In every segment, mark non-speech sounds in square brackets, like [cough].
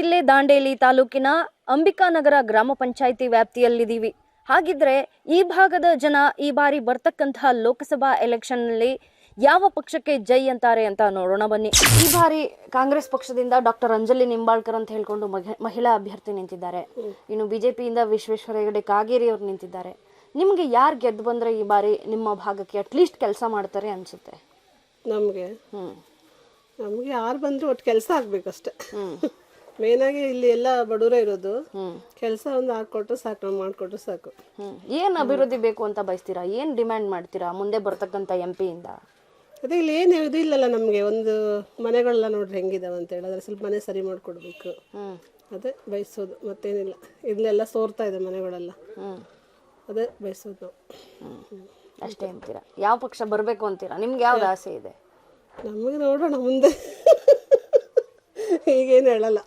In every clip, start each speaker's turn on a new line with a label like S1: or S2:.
S1: ಜಿಲ್ಲೆ ದಾಂಡೇಲಿ ತಾಲೂಕಿನ ಅಂಬಿಕಾನಗರ ಗ್ರಾಮ ಪಂಚಾಯಿತಿ ವ್ಯಾಪ್ತಿಯಲ್ಲಿದ್ದೀವಿ. ಹಾಗಿದ್ರೆ ಈ ಭಾಗದ ಜನ ಈ ಬಾರಿ ಬರ್ತಕ್ಕಂತಹ ಲೋಕಸಭಾ ಎಲೆಕ್ಷನ್ನಲ್ಲಿ ಯಾವ ಪಕ್ಷಕ್ಕೆ ಜೈ ಅಂತಾರೆ ಅಂತ ನೋಡೋಣ ಬನ್ನಿ. ಈ ಬಾರಿ ಕಾಂಗ್ರೆಸ್ ಪಕ್ಷದಿಂದ ಡಾಕ್ಟರ್ ಅಂಜಲಿ ನಿಂಬಾಳ್ಕರ್ ಅಂತ ಹೇಳ್ಕೊಂಡು ಮಹಿ- ಮಹಿಳಾ ಅಭ್ಯರ್ಥಿ ನಿಂತಿದ್ದಾರೆ. ಇನ್ನು ಬಿಜೆಪಿಯಿಂದ ವಿಶ್ವೇಶ್ವರ ಹೆಗಡೆ ಕಾಗೇರಿ ಅವರು ನಿಂತಿದ್ದಾರೆ. ನಿಮಗೆ ಯಾರು ಗೆದ್ದು ಬಂದ್ರೆ ಈ ಬಾರಿ ನಿಮ್ಮ ಭಾಗಕ್ಕೆ ಅಟ್ಲೀಸ್ಟ್ ಕೆಲಸ ಮಾಡ್ತಾರೆ ಅನ್ಸುತ್ತೆ?
S2: ನಮಗೆ?
S1: ಹ್ಞೂ
S2: ನಮಗೆ ಯಾರು ಬಂದರೂ ಒಟ್ಟು ಕೆಲಸ ಆಗಬೇಕಷ್ಟೆ.
S1: ಹ್ಮ್.
S2: ಮೇನಾಗಿ ಇಲ್ಲಿ ಎಲ್ಲ ಬಡವರೇ ಇರೋದು. ಕೆಲಸ ಒಂದು ಹಾಕ್ಕೊಟ್ರು ಸಾಕು ನಾವು ಮಾಡಿಕೊಟ್ರೆ ಸಾಕು.
S1: ಹ್ಮ್. ಏನ್ ಅಭಿವೃದ್ಧಿ ಬೇಕು ಅಂತ ಬಯಸ್ತೀರಾ? ಏನ್ ಡಿಮ್ಯಾಂಡ್ ಮಾಡ್ತೀರಾ ಮುಂದೆ ಬರ್ತಕ್ಕಂಥ ಎಂ ಇಂದ?
S2: ಅದೇ ಇಲ್ಲಿ ಏನು ಇದು ಇಲ್ಲಲ್ಲ ನಮಗೆ ಒಂದು ಮನೆಗಳೆಲ್ಲ ನೋಡ್ರಿ ಹೆಂಗಿದಾವ ಅಂತ ಹೇಳಿದ್ರೆ ಸ್ವಲ್ಪ ಮನೆ ಸರಿ ಮಾಡಿಕೊಡ್ಬೇಕು.
S1: ಹ್ಮ್.
S2: ಅದೇ ಬಯಸೋದು ಮತ್ತೇನಿಲ್ಲ. ಇಲ್ಲೆಲ್ಲ ಸೋರ್ತಾ ಇದೆ ಮನೆಗಳೆಲ್ಲ.
S1: ಹ್ಮ್.
S2: ಅದೇ ಬಯಸೋದು. ನಾವು
S1: ಅಷ್ಟೇ ಅಂತೀರಾ? ಯಾವ ಪಕ್ಷ ಬರಬೇಕು ಅಂತೀರಾ? ನಿಮ್ಗೆ ಯಾವ್ದು ಆಸೆ ಇದೆ?
S2: ನಮಗೆ ನೋಡೋಣ ಮುಂದೆ. ಈಗೇನು ಹೇಳಲ್ಲ.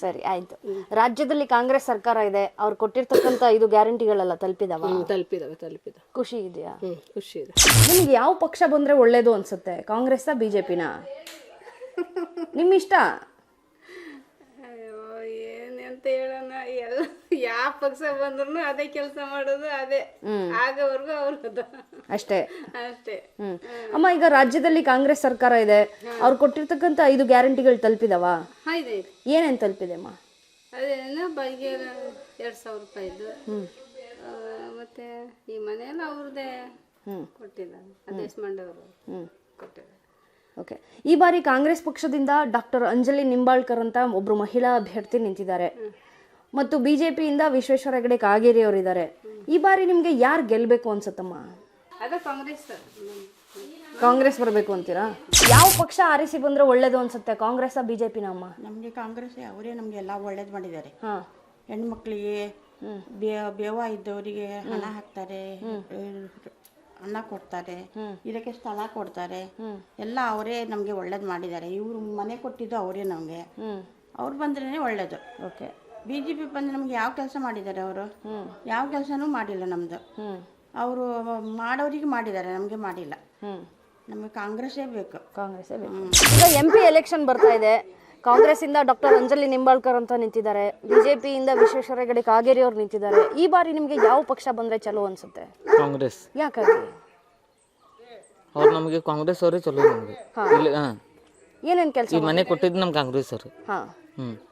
S1: ಸರಿ ಆಯ್ತು. ರಾಜ್ಯದಲ್ಲಿ ಕಾಂಗ್ರೆಸ್ ಸರ್ಕಾರ ಇದೆ ಅವ್ರು ಕೊಟ್ಟಿರ್ತಕ್ಕಂತ ಇದು ಗ್ಯಾರಂಟಿಗಳೆಲ್ಲ ತಲುಪಿದಾವ?
S2: ತಲುಪಿದ ತಲುಪಿದಾವೆ ತಲುಪಿದ
S1: ಖುಷಿ ಇದೆಯಾ?
S2: ಹ್ಞೂ ಖುಷಿ ಇದೆ.
S1: ನಿಮ್ಗೆ ಯಾವ ಪಕ್ಷ ಬಂದ್ರೆ ಒಳ್ಳೇದು ಅನ್ಸುತ್ತೆ ಕಾಂಗ್ರೆಸ್ಸಾ ಬಿಜೆಪಿನ? ನಿಮ್ ಇಷ್ಟ
S3: ಅಂತ ಹೇಳೋಣ. ಎಲ್ಲ ಯಾವ ಪಕ್ಷ ಬಂದ್ರು ಅದೇ ಕೆಲಸ ಮಾಡೋದು ಅದೇ. ಆಗೋವರೆಗೂ ಅವ್ರದ್ದು.
S1: ಅಷ್ಟೇ.
S3: ಅಷ್ಟೇ.
S1: ಹ್ಮ್. ಅಮ್ಮ ಈಗ ರಾಜ್ಯದಲ್ಲಿ ಕಾಂಗ್ರೆಸ್ ಸರ್ಕಾರ ಇದೆ. ಅವ್ರು ಕೊಟ್ಟಿರ್ತಕ್ಕಂತ ಐದು ಗ್ಯಾರಂಟಿಗಳು ತಲುಪಿದವ?
S3: ಇದೆ ಇದೆ.
S1: ಏನೇನ್ ತಲುಪಿದೆ ಅಮ್ಮ?
S3: ಅದೇನ ಬೈಗೆ ಎರಡು ಸಾವಿರ ರೂಪಾಯಿದು ಆ, ಮತ್ತೆ ಈ ಮನೆಯೆಲ್ಲ ಅವ್ರದ್ದೇ ಕೊಟ್ಟಿದ್ದಾರೆ ಹ್ಮ್. ಕೊಟ್ಟಿದ್ದಾರೆ.
S1: ಓಕೆ ಈ ಬಾರಿ ಕಾಂಗ್ರೆಸ್ ಪಕ್ಷದಿಂದ ಡಾಕ್ಟರ್ ಅಂಜಲಿ ನಿಂಬಾಳ್ಕರ್ ಅಂತ ಒಬ್ರು ಮಹಿಳಾ ಅಭ್ಯರ್ಥಿ ನಿಂತಿದ್ದಾರೆ. ಮತ್ತು ಬಿಜೆಪಿಯಿಂದ ವಿಶ್ವೇಶ್ವರ ಹೆಗಡೆ ಕಾಗೇರಿ ಅವರಿದ್ದಾರೆ. ಈ ಬಾರಿ ನಿಮ್ಗೆ ಯಾರು ಗೆಲ್ಬೇಕು ಅನ್ಸುತ್ತಮ್ಮ?
S3: ಅದೇ ಕಾಂಗ್ರೆಸ್
S1: ಬರಬೇಕು ಅಂತೀರಾ? ಯಾವ ಪಕ್ಷ ಆರಿಸಿ ಬಂದ್ರೆ ಒಳ್ಳೇದು ಅನ್ಸುತ್ತೆ ಕಾಂಗ್ರೆಸ್ ಬಿಜೆಪಿನ ಅಮ್ಮ?
S4: ನಮಗೆ ಕಾಂಗ್ರೆಸ್ ಅವರೇ ನಮಗೆ ಎಲ್ಲ ಒಳ್ಳೇದು ಮಾಡಿದ್ದಾರೆ.
S1: ಹಾ.
S4: ಹೆಣ್ಮಕ್ಳಿಗೆ ಬೇ- ಬೇವ ಇದ್ದವರಿಗೆ ಹಣ ಹಾಕ್ತಾರೆ. ಅನ್ನ ಕೊಡ್ತಾರೆ. ಇದಕ್ಕೆ ಸ್ಥಳ ಕೊಡ್ತಾರೆ. ಎಲ್ಲ ಅವರೇ ನಮಗೆ ಒಳ್ಳೇದು ಮಾಡಿದ್ದಾರೆ. ಇವರು ಮನೆ ಕೊಟ್ಟಿದ್ದು ಅವರೇ ನಮಗೆ. ಅವ್ರು ಬಂದ್ರೇ ಒಳ್ಳೇದು.
S1: ಓಕೆ.
S4: ಬಿ ಜೆ ಪಿ ಬಂದು ನಮ್ಗೆ ಯಾವ ಕೆಲಸ ಮಾಡಿದ್ದಾರೆ ಅವರು? ಯಾವ ಕೆಲಸನೂ ಮಾಡಿಲ್ಲ ನಮ್ಮದು ಅವರು ಮಾಡೋರಿಗೆ ಮಾಡಿದ್ದಾರೆ ನಮಗೆ ಮಾಡಿಲ್ಲ. ನಮಗೆ ಕಾಂಗ್ರೆಸ್ಸೇ ಬೇಕು.
S1: ಕಾಂಗ್ರೆಸ್ ಈಗ ಎಂ ಪಿ ಎಲೆಕ್ಷನ್ ಬರ್ತಾ ಇದೆ. ಕಾಂಗ್ರೆಸ್ ಇಂದ ಡಾಕ್ಟರ್ ಅಂಜಲಿ ನಿಂಬಾಳ್ಕರ್ ಅಂತ ನಿಂತಿದ್ದಾರೆ. ಬಿಜೆಪಿಯಿಂದ ವಿಶ್ವೇಶ್ವರ ಹೆಗಡೆ ಕಾಗೇರಿ ಅವ್ರು ನಿಂತಿದ್ದಾರೆ. ಈ ಬಾರಿ ನಿಮ್ಗೆ ಯಾವ ಪಕ್ಷ ಬಂದ್ರೆ ಚಲೋ ಅನ್ಸುತ್ತೆ?
S5: ಕಾಂಗ್ರೆಸ್.
S1: ಯಾಕಾಗಿ?
S5: ಅವ್ರು ನಮಗೆ ಕಾಂಗ್ರೆಸ್ ಅವರೇ ಚಲೋ ನಮಗೆ. ಇಲ್ಲಿ ಹಾಂ.
S1: ಏನೇನ್ ಕೆಲಸ
S5: ಈ ಮನೆ ಕೊಟ್ಟಿದ್ದು ನಮ್ಮ ಕಾಂಗ್ರೆಸ್ ಅವರು.
S1: ಹಾ.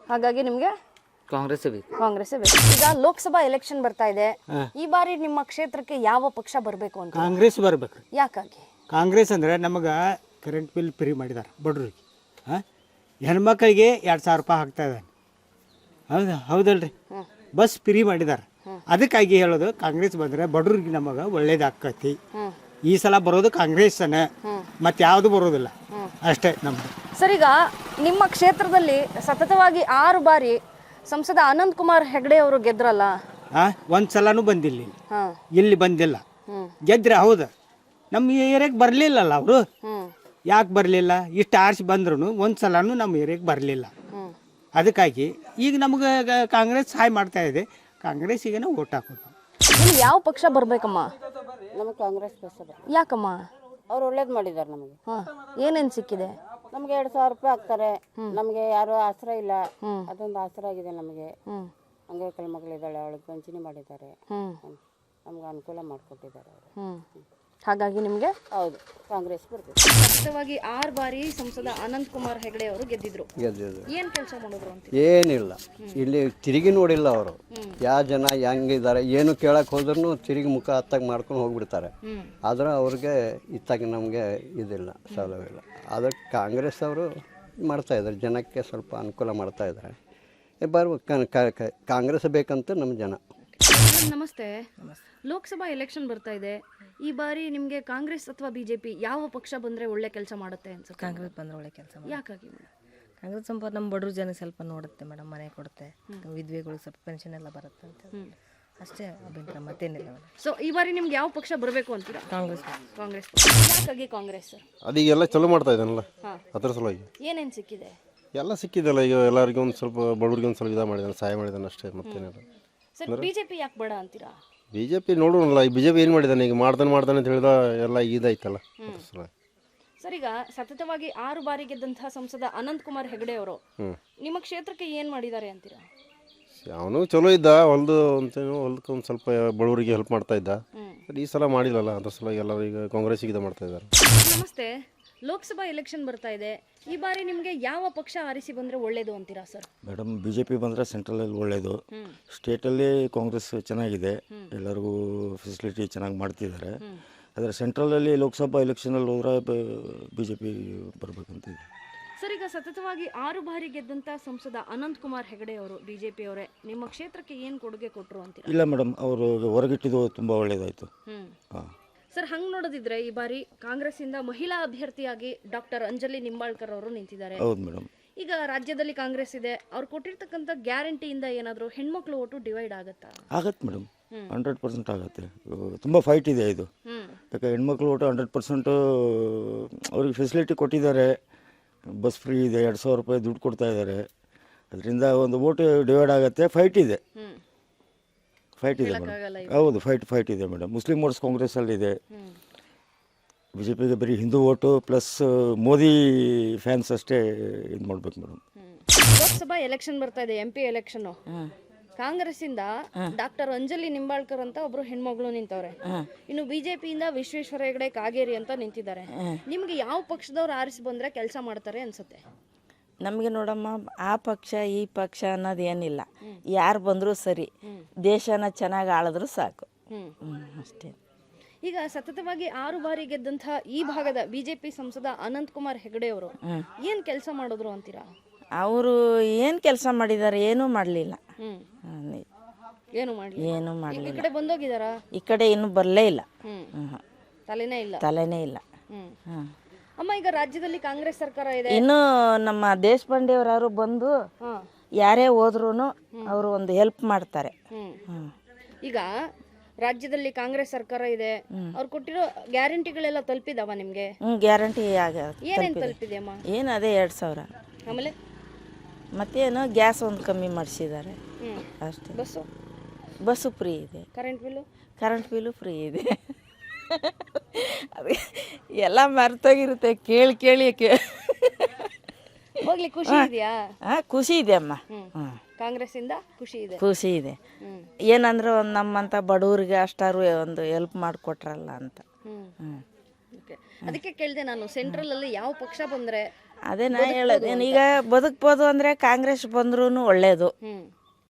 S1: ಹಾಗಾಗಿ ನಿಮ್ಗೆ?
S5: ಕಾಂಗ್ರೆಸ್ ಬೇಕು.
S1: ಕಾಂಗ್ರೆಸ್ ಬೇಕು. ಈಗ ಲೋಕಸಭಾ ಎಲೆಕ್ಷನ್ ಬರ್ತಾ ಇದೆ. ಈ ಬಾರಿ ನಿಮ್ಮ ಕ್ಷೇತ್ರಕ್ಕೆ ಯಾವ ಪಕ್ಷ ಬರಬೇಕು ಅಂತ?
S6: ಕಾಂಗ್ರೆಸ್ ಬರ್ಬೇಕು.
S1: ಯಾಕಾಗಿ?
S6: ಕಾಂಗ್ರೆಸ್ ಅಂದ್ರೆ ನಮಗ ಕರೆಂಟ್ ಬಿಲ್ ಫ್ರೀ ಮಾಡಿದ್ದಾರೆ ಬಡ್ರಿಗೆ ಹೆಣ್ಮಕ್ಳಿಗೆ ಎರಡು ಸಾವಿರ ರೂಪಾಯಿ ಹಾಕ್ತಾ ಇದ್ದಾನೆ. ಹೌದಾ ಹೌದಲ್ರಿ? ಬಸ್ ಫ್ರೀ ಮಾಡಿದಾರೆ. ಅದಕ್ಕಾಗಿ ಹೇಳೋದು ಕಾಂಗ್ರೆಸ್ ಬಂದರೆ ಬಡ್ರಿಗೆ ನಮಗೆ ಒಳ್ಳೇದಾಕತಿ ಈ ಸಲ ಬರೋದು ಕಾಂಗ್ರೆಸ್ಸನ್ನ ಮತ್ತೆ ಯಾವುದು ಬರೋದಿಲ್ಲ. ಅಷ್ಟೇ ನಮ್ದು.
S1: ಸರ್ ಈಗ ನಿಮ್ಮ ಕ್ಷೇತ್ರದಲ್ಲಿ ಸತತವಾಗಿ ಆರು ಬಾರಿ ಸಂಸದ ಅನಂತ್ ಕುಮಾರ್ ಹೆಗಡೆ ಅವರು ಗೆದ್ರಲ್ಲ?
S6: ಹಾಂ ಒಂದು ಸಲನೂ ಬಂದಿಲ್ಲ ಇಲ್ಲಿ. ಇಲ್ಲಿ ಬಂದಿಲ್ಲ. ಗೆದ್ರೆ ಹೌದು. ನಮ್ಮ ಏರಿಯಾಗೆ ಬರಲಿಲ್ಲಲ್ಲ ಅವರು. ಯಾಕೆ ಬರಲಿಲ್ಲ? ಇಷ್ಟು ಆರಿಸಿ ಬಂದ್ರೂ ಒಂದು ಸಲನೂ ನಮ್ಮ ಏರಿಯಾಗೆ ಬರಲಿಲ್ಲ. ಅದಕ್ಕಾಗಿ ಈಗ ನಮಗೆ ಕಾಂಗ್ರೆಸ್ ಸಹಾಯ ಮಾಡ್ತಾ ಇದೆ. ಕಾಂಗ್ರೆಸ್ಸಿಗೆ ನಾವು ಓಟ್ ಹಾಕೋದು.
S1: ನಿಮ್ಗೆ ಯಾವ ಪಕ್ಷ ಬರ್ಬೇಕಮ್ಮ?
S7: ನಮಗೆ ಕಾಂಗ್ರೆಸ್ ಪಕ್ಷ
S1: ಯಾಕಮ್ಮ?
S7: ಅವ್ರು ಒಳ್ಳೇದು ಮಾಡಿದ್ದಾರೆ ನಮಗೆ.
S1: ಹಾಂ. ಏನೇನು ಸಿಕ್ಕಿದೆ?
S7: ನಮಗೆ ಎರಡು ಸಾವಿರ ರೂಪಾಯಿ ಹಾಕ್ತಾರೆ. ನಮಗೆ ಯಾರು ಆಸರ ಇಲ್ಲ. ಅದೊಂದು ಆಸರ ಆಗಿದೆ ನಮಗೆ.
S1: ಹ್ಞೂ
S7: ಅಂಗವಿಕಲ ಮಗಳಿದ್ದಾಳೆ ಅವಳಿಗೆ ಪಿಂಚಣಿ ಮಾಡಿದ್ದಾರೆ.
S1: ಹ್ಞೂ
S7: ನಮ್ಗೆ ಅನುಕೂಲ ಮಾಡಿಕೊಟ್ಟಿದ್ದಾರೆ ಅವರು.
S1: ಹ್ಮ್. ಹಾಗಾಗಿ ನಿಮಗೆ
S7: ಹೌದು ಕಾಂಗ್ರೆಸ್
S1: ಬರ್ತದೆ ಆರು ಬಾರಿ ಸಂಸದ ಅನಂತ್ ಕುಮಾರ್ ಹೆಗಡೆ ಅವರು ಗೆದ್ದಿದ್ರು.
S8: ಗೆದ್ದಿದ್ರು.
S1: ಏನ್ ಕೆಲಸ ಮಾಡಿದ್ರು ಅಂತ?
S8: ಏನಿಲ್ಲ. ಇಲ್ಲಿ ತಿರುಗಿ ನೋಡಿಲ್ಲ ಅವರು. ಯಾವ ಜನ ಹೆಂಗಿದ್ದಾರೆ ಏನು ಕೇಳಕ್ಕೆ ಹೋದ್ರೂ ತಿರುಗಿ ಮುಖ ಹತ್ತಾಗ ಮಾಡ್ಕೊಂಡು ಹೋಗ್ಬಿಡ್ತಾರೆ. ಆದ್ರೆ ಅವ್ರಿಗೆ ಇತ್ತಾಗ ನಮಗೆ ಇದಿಲ್ಲ ಸೌಲಭ್ಯ ಇಲ್ಲ. ಅದಕ್ಕೆ ಕಾಂಗ್ರೆಸ್ ಅವರು ಮಾಡ್ತಾ ಇದ್ದಾರೆ ಜನಕ್ಕೆ ಸ್ವಲ್ಪ ಅನುಕೂಲ ಮಾಡ್ತಾ ಇದ್ದಾರೆ ಬರ್ಬೇಕು ಕಾಂಗ್ರೆಸ್ ಬೇಕಂತ ನಮ್ಮ ಜನ.
S1: ನಮಸ್ತೆ. ಲೋಕಸಭಾ ಎಲೆಕ್ಷನ್ ಬರ್ತಾ ಇದೆ. ಈ ಬಾರಿ ನಿಮಗೆ ಕಾಂಗ್ರೆಸ್ ಅಥವಾ ಬಿಜೆಪಿ ಯಾವ ಪಕ್ಷ ಬಂದ್ರೆ ಒಳ್ಳೆ ಕೆಲಸ ಮಾಡುತ್ತೆ ಅನ್ಸುತ್ತೆ
S9: ಕಾಂಗ್ರೆಸ್ ಬಂದ್ರೆ ಒಳ್ಳೆ ಕೆಲಸ
S1: ಯಾಕಾಗಿ?
S9: ಕಾಂಗ್ರೆಸ್ ಸ್ವಲ್ಪ ನಮ್ಮ ಬಡವ್ರ ಜನ ಸ್ವಲ್ಪ ನೋಡುತ್ತೆ ಮೇಡಮ್ ಮನೆ ಕೊಡುತ್ತೆ. ವಿಧವೆಗಳು ಸ್ವಲ್ಪ ಪೆನ್ಷನ್ ಎಲ್ಲ ಬರುತ್ತೆ ಅಂತ. ಅಷ್ಟೇ ಅಭ್ಯಂತರ ಮತ್ತೇನಿಲ್ಲ
S1: ಸೊ ಈ ಬಾರಿ ನಿಮ್ಗೆ ಯಾವ ಪಕ್ಷ ಬರಬೇಕು ಅಂತೀರಾ?
S9: ಕಾಂಗ್ರೆಸ್
S1: ಕಾಂಗ್ರೆಸ್ ಯಾಕಾಗಿ ಕಾಂಗ್ರೆಸ್? ಸರ್
S10: ಅದೀಗೆಲ್ಲ ಚಲೋ ಮಾಡ್ತಾ ಇದ್ದಾನಲ್ಲ ಅದ್ರ ಸಲುವಾಗಿ.
S1: ಏನೇನು ಸಿಕ್ಕಿದೆ?
S10: ಎಲ್ಲ ಸಿಕ್ಕಿದಲ್ಲ ಈಗ ಎಲ್ಲರಿಗೂ ಒಂದು ಸ್ವಲ್ಪ ಬಡವ್ರಿಗೆ ಒಂದು ಸ್ವಲ್ಪ ಇದು ಮಾಡಿದಾನೆ ಸಹಾಯ ಮಾಡಿದಾನೆ ಅಷ್ಟೇ ಮತ್ತೇನಿಲ್ಲ.
S1: ಸರ್ ಬಿಜೆಪಿ ಯಾಕೆ ಬೇಡ ಅಂತೀರಾ?
S10: ಬಿ ಜೆ ಪಿ ನೋಡೋಣಲ್ಲ ಈ ಬಿ ಜೆ ಪಿ ಏನು ಮಾಡಿದಾನೆ? ಈಗ ಮಾಡ್ತಾನೆ ಮಾಡ್ತಾನೆ ಅಂತ ಹೇಳಿದ ಎಲ್ಲ ಇದಾಯ್ತಲ್ಲ. ಅದ್ರ
S1: ಸರ್ ಈಗ ಸತತವಾಗಿ ಆರು ಬಾರಿ ಗೆದ್ದಂತಹ ಸಂಸದ ಅನಂತ್ ಕುಮಾರ್ ಹೆಗಡೆ ಅವರು ನಿಮ್ಮ ಕ್ಷೇತ್ರಕ್ಕೆ ಏನು ಮಾಡಿದ್ದಾರೆ ಅಂತೀರಾ?
S10: ಅವನು ಚಲೋ ಇದ್ದ ಹೊಲ್ದು ಅಂತೇನು ಹೊಲ್ದಕ್ಕೆ ಒಂದು ಸ್ವಲ್ಪ ಬಡವರಿಗೆ ಹೆಲ್ಪ್ ಮಾಡ್ತಾ ಇದ್ದ. ಬಟ್ ಈ ಸಲ ಮಾಡಿಲ್ಲಲ್ಲ ಅದ್ರ ಸಲ ಎಲ್ಲರೂ ಈಗ ಕಾಂಗ್ರೆಸ್ಸಿಗೆ ಇದು ಮಾಡ್ತಾ ಇದ್ದಾರೆ.
S1: ನಮಸ್ತೆ. ಲೋಕಸಭಾ ಎಲೆಕ್ಷನ್ ಬರ್ತಾ ಇದೆ. ಈ ಬಾರಿ ನಿಮಗೆ ಯಾವ ಪಕ್ಷ ಆರಿಸಿ ಬಂದರೆ ಒಳ್ಳೇದು ಅಂತೀರಾ sir
S11: madam B J P ಬಂದರೆ ಸೆಂಟ್ರಲಲ್ಲಿ ಒಳ್ಳೆಯದು ಸ್ಟೇಟಲ್ಲಿ ಕಾಂಗ್ರೆಸ್ ಚೆನ್ನಾಗಿದೆ. ಎಲ್ಲರಿಗೂ ಫೆಸಿಲಿಟಿ ಚೆನ್ನಾಗಿ ಮಾಡ್ತಿದ್ದಾರೆ. ಆದರೆ ಸೆಂಟ್ರಲಲ್ಲಿ ಲೋಕಸಭಾ ಎಲೆಕ್ಷನಲ್ಲಿ ಹೋದ್ರೆ ಬಿ ಜೆ ಪಿ ಬರಬೇಕಂತಿದೆ.
S1: ಸರ್ ಈಗ ಸತತವಾಗಿ ಆರು ಬಾರಿ ಗೆದ್ದಂತ ಸಂಸದ ಅನಂತ್ ಕುಮಾರ್ ಹೆಗಡೆ ಅವರು ಬಿಜೆಪಿ ಅವರೇ ನಿಮ್ಮ ಕ್ಷೇತ್ರಕ್ಕೆ ಏನು ಕೊಡುಗೆ ಕೊಟ್ಟರು ಅಂತೀರಾ?
S11: ಇಲ್ಲ ಮೇಡಮ್ ಅವರು ಹೊರಗಿಟ್ಟಿದ್ದು ತುಂಬ ಒಳ್ಳೆಯದಾಯಿತು ಹಾಂ.
S1: ಸರ್ ಹಂಗ್ ನೋಡೋದಿದ್ರೆ ಈ ಬಾರಿ ಕಾಂಗ್ರೆಸ್ ಇಂದ ಮಹಿಳಾ ಅಭ್ಯರ್ಥಿಯಾಗಿ ಡಾಕ್ಟರ್ ಅಂಜಲಿ ನಿಂಬಾಳ್ಕರ್ ಅವರು ನಿಂತಿದ್ದಾರೆ.
S11: ಹೌದು ಮೇಡಮ್.
S1: ಈಗ ರಾಜ್ಯದಲ್ಲಿ ಕಾಂಗ್ರೆಸ್ ಇದೆ ಅವ್ರು ಕೊಟ್ಟಿರ್ತಕ್ಕಂಥ ಗ್ಯಾರಂಟಿಯಿಂದ ಏನಾದರೂ ಹೆಣ್ಮಕ್ಳು ಓಟು ಡಿವೈಡ್ ಆಗುತ್ತಾ?
S11: ಆಗತ್ತೆ ಮೇಡಮ್. ಹಂಡ್ರೆಡ್ ಪರ್ಸೆಂಟ್ ಆಗುತ್ತೆ. ತುಂಬ ಫೈಟ್ ಇದೆ ಇದು. ಯಾಕೆ ಹೆಣ್ಮಕ್ಳು ಒಟ್ಟು ಹಂಡ್ರೆಡ್ ಪರ್ಸೆಂಟು ಅವ್ರಿಗೆ ಫೆಸಿಲಿಟಿ ಕೊಟ್ಟಿದ್ದಾರೆ. ಬಸ್ ಫ್ರೀ ಇದೆ ಎರಡು ಸಾವಿರ ರೂಪಾಯಿ ದುಡ್ಡು ಕೊಡ್ತಾ ಇದ್ದಾರೆ. ಅದರಿಂದ ಒಂದು ಓಟು ಡಿವೈಡ್ ಆಗುತ್ತೆ ಫೈಟ್ ಇದೆ. ಫೈಟ್ ಇದೆ ಮೇಡಮ್ ಹೌದು ಫೈಟ್ ಫೈಟ್ ಇದೆ ಮೇಡಮ್ ಮುಸ್ಲಿಂ ವೋಟ್ಸ್ ಕಾಂಗ್ರೆಸ್ಸಲ್ಲಿದೆ ಬಿ ಜೆ ಪಿಗೆ ಬರೀ Hindu vote plus Modi fans ಅಷ್ಟೇ ಇದು ಮಾಡ್ಬೇಕು ಮೇಡಮ್
S1: ಲೋಕಸಭಾ ಎಲೆಕ್ಷನ್ ಬರ್ತಾ ಇದೆ ಎಂ ಪಿ ಎಲೆಕ್ಷನ್ ಕಾಂಗ್ರೆಸ್ ಇಂದ ಡಾಕ್ಟರ್ ಅಂಜಲಿ ನಿಂಬಾಳ್ಕರ್ ಅಂತ ಒಬ್ರು ಹೆಣ್ಮಗಳು ನಿಂತವ್ರೆ. ಇನ್ನು ಬಿಜೆಪಿಯಿಂದ ವಿಶ್ವೇಶ್ವರ ಹೆಗಡೆ ಕಾಗೇರಿ ಅಂತ ನಿಂತಿದ್ದಾರೆ. ನಿಮ್ಗೆ ಯಾವ ಪಕ್ಷದವ್ರು ಆರಿಸಿ ಬಂದ್ರೆ ಕೆಲಸ ಮಾಡ್ತಾರೆ ಅನ್ಸುತ್ತೆ?
S7: ನಮಗೆ ನೋಡಮ್ಮ ಆ ಪಕ್ಷ ಈ ಪಕ್ಷ ಅನ್ನೋದು ಏನಿಲ್ಲ. ಯಾರು ಬಂದರೂ ಸರಿ. ದೇಶನ ಚೆನ್ನಾಗಿ ಆಳಿದ್ರು ಸಾಕು. ಅಷ್ಟೇ.
S1: ಈಗ ಸತತವಾಗಿ ಆರು ಬಾರಿ ಗೆದ್ದಂತಹ ಈ ಭಾಗದ ಬಿಜೆಪಿ ಸಂಸದ ಅನಂತ್ ಕುಮಾರ್ ಹೆಗಡೆ ಅವರು ಏನ್ ಕೆಲಸ ಮಾಡಿದ್ರು ಅಂತೀರಾ?
S7: ಅವರು ಏನು ಕೆಲಸ ಮಾಡಿದ್ದಾರೆ ಏನೂ ಮಾಡಲಿಲ್ಲ.
S1: ಏನು ಮಾಡಿ
S7: ಏನೂ
S1: ಈ
S7: ಮಾಡಲಿಲ್ಲ
S1: ಕಡೆ ಬಂದೋಗಿದಾರಾ?
S7: ಈ ಕಡೆ ಇನ್ನೂ ಬರಲೇ ಇಲ್ಲ.
S1: ತಲೆನೇ ಇಲ್ಲ.
S7: ತಲೆನೇ ಇಲ್ಲ.
S1: ಹ್ಮ್. ಅಮ್ಮ ಈಗ ರಾಜ್ಯದಲ್ಲಿ ಕಾಂಗ್ರೆಸ್ ಸರ್ಕಾರ ಇದೆ.
S7: ಇನ್ನು ನಮ್ಮ ದೇಶಪಾಂಡೆಯವರು ಬಂದು
S1: ಹಾ.
S7: ಯಾರೇ ಹೋದ್ರು ಅವರು ಒಂದು ಹೆಲ್ಪ್ ಮಾಡ್ತಾರೆ.
S1: ಹ್ಮ್. ಈಗ ರಾಜ್ಯದಲ್ಲಿ ಕಾಂಗ್ರೆಸ್ ಸರ್ಕಾರ ಇದೆ. ಅವ್ರು ಕೊಟ್ಟಿರೋ ಗ್ಯಾರಂಟಿಗಳೆಲ್ಲ ತಲುಪಿದವ ನಿಮ್ಗೆ?
S7: ಗ್ಯಾರಂಟಿ ಆಗ
S1: ಏನೇನ್ ತಲುಪಿದೆ ಅಮ್ಮ
S7: ಏನು ಅದೇ ಎರಡು ಸಾವಿರ.
S1: ಆಮೇಲೆ?
S7: ಮತ್ತೇನು ಗ್ಯಾಸ್ ಒಂದು ಕಮ್ಮಿ ಮಾಡಿಸಿದ್ದಾರೆ.
S1: ಹ್ಮ್.
S7: ಅಷ್ಟೇ.
S1: ಬಸ್ಸು?
S7: ಬಸ್ಸು ಫ್ರೀ ಇದೆ.
S1: Current bill
S7: current bill free ಇದೆ. [laughs] ಅದು ಎಲ್ಲ ಮರ್ತೋಗಿರುತ್ತೆ. ಕೇಳಿ ಕೇಳಿ ಕೇ
S1: ಹೋಗ್ಲಿ ಖುಷಿ ಇದೆಯಾ?
S7: ಹಾಂ ಖುಷಿ ಇದೆ ಅಮ್ಮ. ಹ್ಞೂ
S1: ಕಾಂಗ್ರೆಸ್ ಇಂದ ಖುಷಿ ಇದೆ.
S7: ಖುಷಿ ಇದೆ. ಏನಂದ್ರೆ ಒಂದು ನಮ್ಮಂಥ ಬಡವ್ರಿಗೆ ಅಷ್ಟಾರು ಒಂದು ಹೆಲ್ಪ್ ಮಾಡಿಕೊಟ್ರಲ್ಲ ಅಂತ. ಹ್ಞೂ
S1: ಅದಕ್ಕೆ ಕೇಳಿದೆ ನಾನು ಸೆಂಟ್ರಲ್ ಅಲ್ಲಿ ಯಾವ ಪಕ್ಷ ಬಂದ್ರೆ
S7: ಅದೇ ನಾ ಹೇಳೋದು. ಈಗ ಬದುಕ್ಬೋದು ಅಂದ್ರೆ ಕಾಂಗ್ರೆಸ್ ಬಂದ್ರೂ ಒಳ್ಳೆಯದು
S1: ಹ್ಮ್.